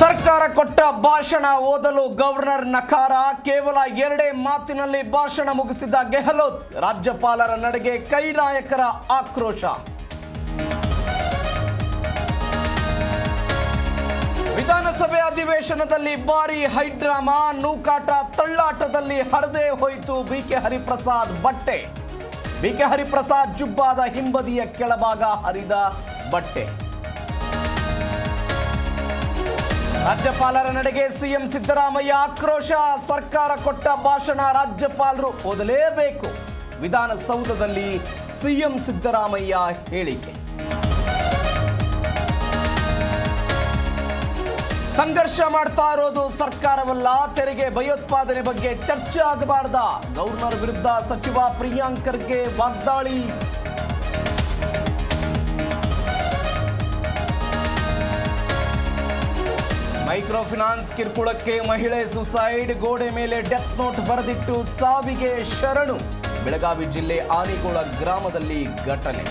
ಸರ್ಕಾರ ಕೊಟ್ಟ ಭಾಷಣ ಓದಲು ಗವರ್ನರ್ ನಕಾರ. ಕೇವಲ ಎರಡೇ ಮಾತಿನಲ್ಲಿ ಭಾಷಣ ಮುಗಿಸಿದ ಗೆಹ್ಲೋತ್, ರಾಜ್ಯಪಾಲರ ನಡೆಗೆ ಕೈ ನಾಯಕರ ಆಕ್ರೋಶ. ವಿಧಾನಸಭೆ ಅಧಿವೇಶನದಲ್ಲಿ ಭಾರಿ ಹೈಡ್ರಾಮಾ, ನೂಕಾಟ ತಳ್ಳಾಟದಲ್ಲಿ ಹರಿದೇ ಹೋಯಿತು ಬಿಕೆ ಹರಿಪ್ರಸಾದ್ ಬಟ್ಟೆ. ಬಿಕೆ ಹರಿಪ್ರಸಾದ್ ಜುಬ್ಬಾದ ಹಿಂಬದಿಯ ಕೆಳಭಾಗ ಹರಿದ ಬಟ್ಟೆ. ರಾಜ್ಯಪಾಲರ ನಡೆಗೆ ಸಿಎಂ ಸಿದ್ದರಾಮಯ್ಯ ಆಕ್ರೋಶ. ಸರ್ಕಾರ ಕೊಟ್ಟ ಭಾಷಣ ರಾಜ್ಯಪಾಲರು ಓದಲೇಬೇಕು. ವಿಧಾನಸೌಧದಲ್ಲಿ ಸಿಎಂ ಸಿದ್ದರಾಮಯ್ಯ ಹೇಳಿಕೆ. ಸಂಘರ್ಷ ಮಾಡ್ತಾ ಇರೋದು ಸರ್ಕಾರವಲ್ಲ. ತೆರಿಗೆ ಭಯೋತ್ಪಾದನೆ ಬಗ್ಗೆ ಚರ್ಚೆ ಆಗಬಾರ್ದ. ಗವರ್ನರ್ ವಿರುದ್ಧ ಸಚಿವ ಪ್ರಿಯಾಂಕರ್ಗೆ ವಾಗ್ದಾಳಿ. ಮೈಕ್ರೋ ಫಿನಾನ್ಸ್ ಕಿರುಕುಳಕ್ಕೆ ಮಹಿಳೆ ಸುಸೈಡ್, ಗೋಡೆ ಮೇಲೆ ಡೆತ್ ನೋಟ್ ಬರೆದಿಟ್ಟು ಸಾವಿಗೆ ಶರಣು. ಬೆಳಗಾವಿ ಜಿಲ್ಲೆ ಆನಿಗೋಳ ಗ್ರಾಮದಲ್ಲಿ ಘಟನೆ.